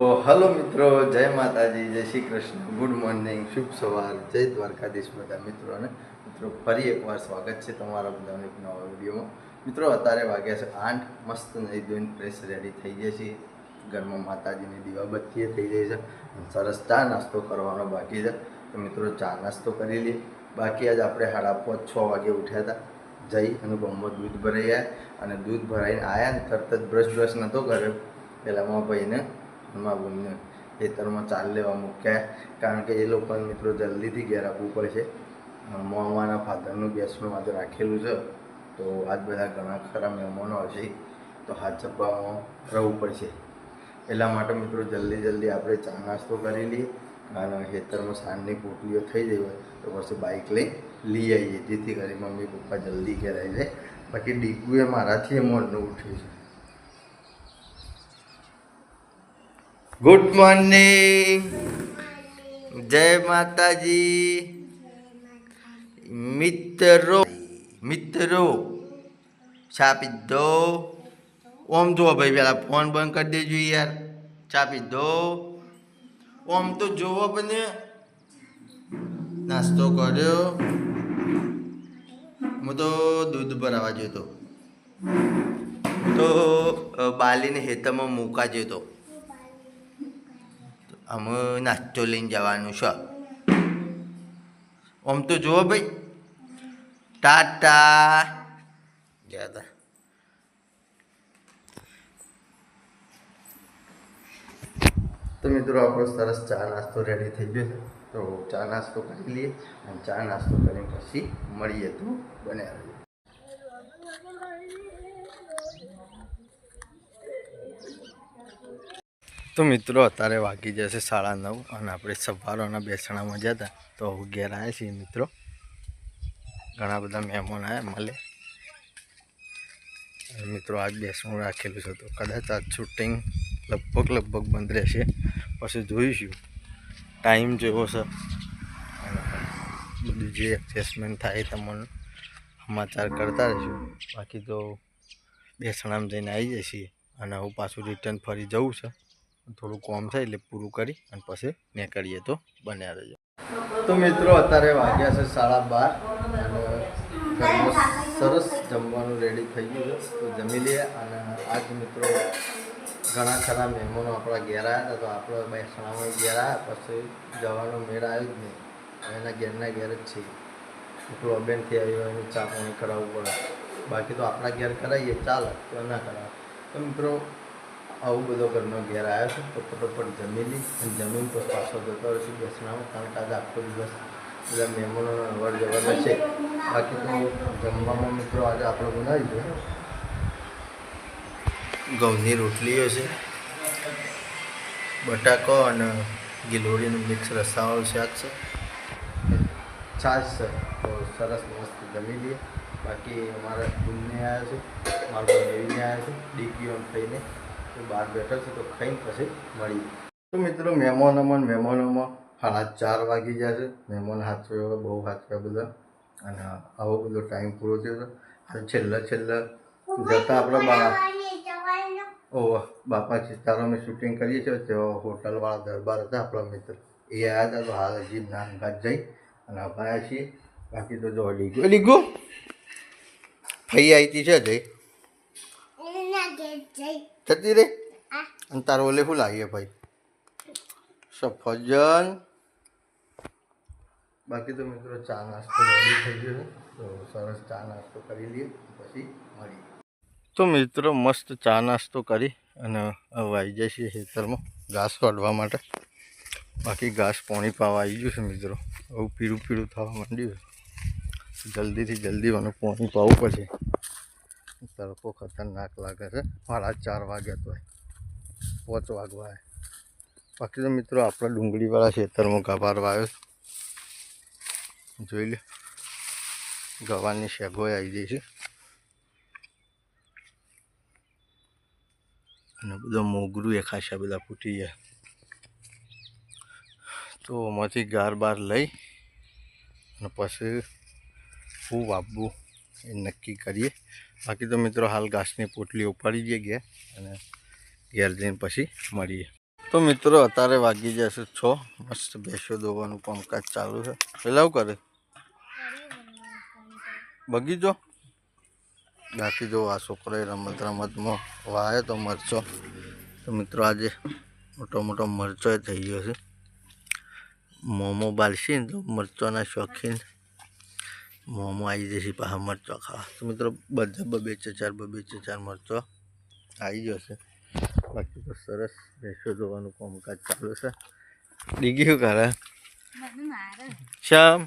Hello મિત્રો, જય માતાજી, જય શ્રી કૃષ્ણ. ગુડ મોર્નિંગ શુભ સવાર. જય દ્વારકાધીશ બધા મિત્રોને મિત્રો, ફરી એકવાર સ્વાગત છે તમારા બધાને એક નવા વિડીયોમાં. મિત્રો, અત્યારે વાગ્યા છે આઠ, મસ્ત નહીં ધોઈને ફ્રેશ રેડી થઈ જાય છે ઘરમાં માતાજીની દીવાબત્તીએ થઈ જાય છે. અને સરસ ચા નાસ્તો કરવાનો બાકી છે. તો મિત્રો, ચા નાસ્તો કરી લઈએ. બાકી આજ આપણે સાડા પાંચ, છ વાગે ઉઠ્યા હતા. જઈ અને ગામમાં દૂધ ભરાઈ આવ્યા અને દૂધ ભરાઈને આવ્યા ને તરત જ બ્રશ બ્રશ નહોતો કર્યો. પહેલાં મારા ભાઈને એમાં બહેનને ખેતરમાં ચાલ લેવા મૂક્યા. કારણ કે એ લોકોને મિત્રો જલ્દીથી ઘેર આપવું પડશે. મોમાના ફાધરનું ગેસનું આજે રાખેલું છે. તો આજ બધા ઘણા ખરા મહેમાનો આવશે તો હાથ ચપ્પામાં રહેવું પડશે. એટલા માટે મિત્રો જલ્દી જલ્દી આપણે ચા નાસ્તો કરી લઈએ. અને ખેતરમાં સાંજની પોટલીઓ થઈ જઈ હોય તો પછી બાઇક લઈ લઈ આવીએ. જેથી કરી મમ્મી પપ્પા જલ્દી ઘેર આવી જાય. બાકી ડીકુએ મારાથી એ મોડનું ઉઠ્યું છે. ગુડ મોર્નિંગ જય માતાજી મિત્રો મિત્રો ચા પીધો ઓમ જુઓ ભાઈ, પેલા ફોન બંધ કરી દેજો યાર. ચા પીધો ઓમ તો જોવો બને નાસ્તો કર્યો. હું તો દૂધ ભરાવા ગયો તો. બાલીને હેતમાં મૂકા ગયો તો. અમે નાસ્તો લઈને જવાનું છે. આમ તો જુઓ ભાઈ. ટાટા. જતા તો. મિત્રો આપણો સરસ ચા નાસ્તો રેડી થઈ ગયો તો ચા નાસ્તો કરી લઈએ અને ચા નાસ્તો કરીને પછી મળીએ તો બને તો મિત્રો, અત્યારે વાગી જશે સાડા નવ અને આપણે સવારોના બેસણામાં જતા. તો હું ઘેર આવ્યા છીએ મિત્રો. ઘણા બધા મહેમાન આવ્યા મળે. મિત્રો, આજ બેસણું રાખેલું છે તો કદાચ આજ શૂટિંગ લગભગ લગભગ બંધ રહેશે. પછી જોઈશું. ટાઈમ જેવો છે. બધું જે એડજસ્ટમેન્ટ થાય તમને સમાચાર કરતા રહીશું. બાકી તો બેસણામાં જઈને આવી જઈએ છીએ અને હું પાછું રિટર્ન ફરી જવું છે. થોડું કોમ થાય એટલે પૂરું કરી અને પછી નીકળીએ તો બન્યા રહેજો. તો મિત્રો, અત્યારે વાગ્યા છે સાડા બાર અને સરસ જમવાનું રેડી થઈ ગયું છે. તો જમી લઈએ અને આજ મિત્રો ઘણા ખરા મહેમાનો આપણા ઘેર આવ્યા હતા. તો આપણે બેસણામાં ઘેર આવ્યા પછી જવાનો મેળ આવ્યો જ નહીં. એના ઘેરના ઘેર જ છીએ. એટલું અબેનથી આવ્યો એનું ચા પાણી કરાવવું પડે. બાકી તો આપણા ઘેર કરાવીએ, ચાલે તો ના કરાવે. તો મિત્રો આવું બધો ઘરનો ઘેર આવ્યો છે, તો ફટોફટ જમી લઈ અને જમીન પર પાછો જતો રહેશે બેસણામાં કારણ કે આજે આખો દિવસ બધા મહેમાનોનો અવર જવર રહેશે બાકી તો જમવામાં મિત્રો આજે આપણે બનાવી છે ઘઉંની રોટલીઓ છે, બટાકો અને ગિલોડીનું મિક્સ રસાવાળું શાક છે. છાશ છે, તો સરસ મસ્ત જમી લઈએ. બાકી અમારા બુનને આવ્યા છે, મારા બેવીને આવ્યા છે ડીપીઓ થઈને. બહાર બેઠો છે તો ખાઈને પછી મળીએ તો મિત્રો મહેમાનોમાં મહેમાનોમાં સાડા ચાર વાગી ગયા છે. મહેમાન હાથવ્યો બહુ હાથવ્યા બધા. અને આવો બધો ટાઈમ પૂરો થયો છે અને છેલ્લા છેલ્લા જતા આપણે બા ઓહ, બાપા ચિતારોમાં શૂટિંગ કરીએ છીએ. તેઓ હોટલવાળા દરબાર હતા આપણા મિત્ર. એ આવ્યા હતા તો હાલ હજી નાનઘાટ જઈ અને અપાયા છીએ. બાકી તો જો લીગો લીગો ફઈ આવી હતી છે જઈ. જતી રે અને તારો ઓલે લાવીએ ભાઈ? સફરજન બાકી તો મિત્રો ચા નાસ્તો રેડી થઈ ગયો તો સરસ ચા નાસ્તો કરી લઈએ, પછી મળીએ. તો મિત્રો મસ્ત ચા નાસ્તો કરી અને આવી જાય છે ખેતરમાં ઘાસ કાઢવા માટે. બાકી ઘાસ પાણી પાવા આવી ગયું છે મિત્રો. હવે પીળું પીળું થવા માંડ્યું છે. જલ્દીથી જલ્દી મને પાણી પાવું પડશે. તડકો ખતરનાક લાગે છે. મારા ચાર વાગ્યા તો પાંચ વાગવા. બાકી તો મિત્રો આપણે ડુંગળીવાળા ખેતરમાં ગવારવા આવ્યો. જોઈ લે. ગવાની શેગોય આવી જાય છે. અને બધા મોગરું એ ખાસા બધા ફૂટી ગયા. તો આમાંથી ગાર બાર લઈ અને પછી હું વાપવું એ નક્કી કરીએ. બાકી તો મિત્રો હાલ ઘાસની પોટલી ઉપાડી જઈએ ગયા અને ઘેર જઈને પછી મળીએ. તો મિત્રો અત્યારે વાગી જશે છ. મસ્ત ભેંસો દોવાનું કામકાજ ચાલુ છે. પેલા કરે? બગીચો? બાકી જો આ છોકરાએ રમત રમતમાં વાયો તો મરચો. તો મિત્રો આજે મોટો મોટો મરચો થઈ ગયો છે. મોમો બાલશી ને તો મરચોના શોખીન મોમો આવી જશે પાછા મરચો ખાવા. તો મિત્રો બધા બબે ચાર બબે ચાર મરચો. આવી જશે બાકી તો સરસ ભેંસો ધોવાનું કામકાજ ચાલુ છે. ડીગી શું કરે? શ્યામ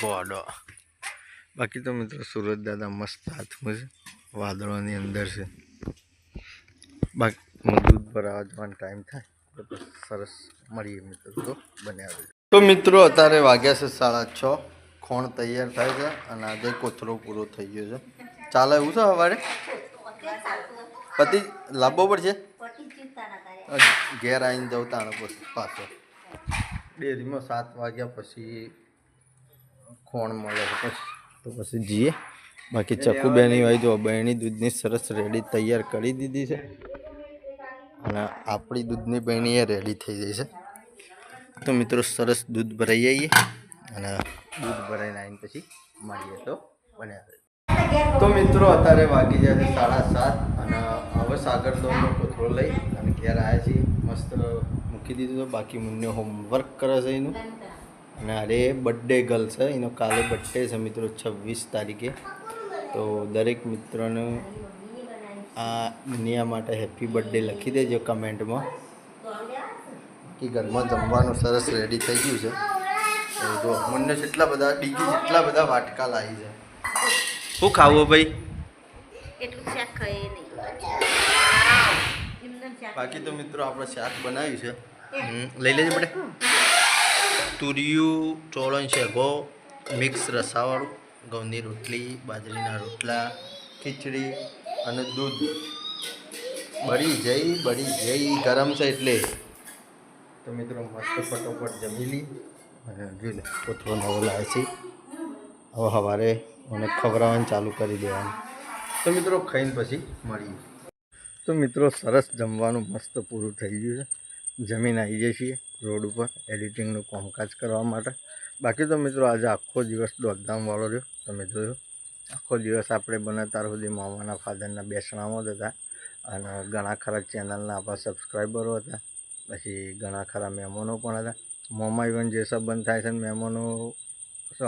ગોડો. બાકી તો મિત્રો સુરત દાદા મસ્ત હાથમાં છે. વાદળોની અંદર છે. બાકી દૂધ ભરાવા જવાનો ટાઈમ થાય તો સરસ મળીએ મિત્રો. તો બન્યા તો મિત્રો અત્યારે વાગ્યા છે સાડા છ. ખોણ તૈયાર થાય છે અને આજે કોથળો પૂરો થઈ ગયો છે. ચાલે એવું છે સવારે? પતિ લાંબો પડશે? ઘેર આવીને જવું તાણે પછી. ડેરીમાં સાત વાગ્યા પછી ખોણ મળે છે પછી. તો પછી જઈએ. બાકી ચકુ બેની હોય જો બહેણી દૂધની સરસ રેડી તૈયાર કરી દીધી છે. અને આપણી દૂધની બહેણી એ રેડી થઈ જાય છે. તો મિત્રો સરસ દૂધ ભરાઈ જઈએ અને દૂધ ભરાઈને આવીને પછી મળીએ તો બન્યા તો મિત્રો, અત્યારે વાગી જાય છે સાડા સાત અને હવે સાગર દોડનો કોથળો લઈ અને ઘેર આવ્યા છીએ. મસ્ત મૂકી દીધું તો બાકી મુન્ને હોમવર્ક કરે છે એનું. અને અરે બર્થડે ગર્લ છે, એનો કાલે બર્થડે છે મિત્રો, છવ્વીસ તારીખે. તો દરેક મિત્રોને આ દુનિયા માટે હેપી બર્થડે લખી દેજો કમેન્ટમાં કે ઘરમાં જમવાનું સરસ રેડી થઈ ગયું છે. જો મને જેટલા બધા ડીગી જેટલા બધા વાટકા લાવી છે. શું ખાવું ભાઈ? એટલું શાક ખાઈએ નહીં. બાકી તો મિત્રો આપણે શાક બનાવ્યું છે. લઈ લેજે પડે. તુરિયું ચોળણ શેગો મિક્સ રસાવાળું ઘઉંની રોટલી બાજરીના રોટલા ખીચડી અને દૂધ. બળી જઈ બળી જઈ ગરમ છે એટલે. તો મિત્રો મસ્ત ફટોફટ જમી લી. અને જોઈ નવો લાવે છે. હવે સવારે મને ખવડાવવાનું ચાલુ કરી દેવાનું. તો મિત્રો, ખાઈને પછી મળીએ. તો મિત્રો, સરસ જમવાનું મસ્ત પૂરું થઈ ગયું છે. જમીન આવી જઈએ છીએ રોડ ઉપર, એડિટિંગનું કામકાજ કરવા માટે. બાકી તો મિત્રો, આજે આખો દિવસ દોડધામવાળો રહ્યો. તમે જોયો. આખો દિવસ આપણે બને ત્યાર સુધી મામાના ફાધરના બેસણામાં જ હતા. અને ઘણા ખરા ચેનલના આપણા સબસ્ક્રાઈબરો હતા. પછી ઘણા ખરા મહેમાનો પણ હતા. મોમાં ઇવન જે સંબંધ થાય છે ને મહેમાનો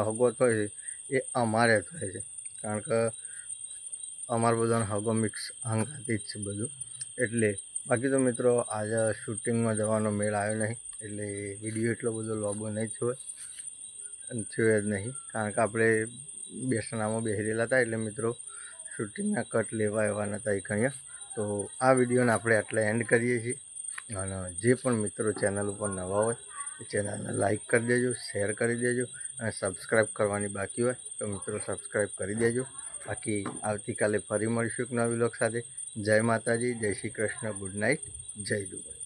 હગો થાય છે, એ અમારે થાય છે. કારણ કે અમારો બધાનો હગો મિક્સ હંગાતી જ છે બધું. એટલે બાકી તો મિત્રો આજે શૂટિંગમાં જવાનો મેળ આવ્યો નહીં. એટલે વીડિયો એટલો બધો લોગો નહીં થયો થયો જ નહીં. કારણ કે આપણે બેસણામાં બેસેલા હતા એટલે મિત્રો શૂટિંગના કટ લેવા એવા નહોતા એ કંઈ તો આ વિડીયોને આપણે આટલા એન્ડ કરીએ છીએ. અને જે પણ મિત્રો ચેનલ ઉપર નવા હોય ચેનલને લાઇક કરી દેજો, શેર કરી દેજો અને સબસ્ક્રાઈબ કરવાની બાકી હોય તો મિત્રો સબસ્ક્રાઈબ કરી દેજો. બાકી આવતીકાલે ફરી મળીશું એક નવી લોક સાથે. જય માતાજી, જય શ્રી કૃષ્ણ, ગુડ નાઇટ, જય દુબઈ.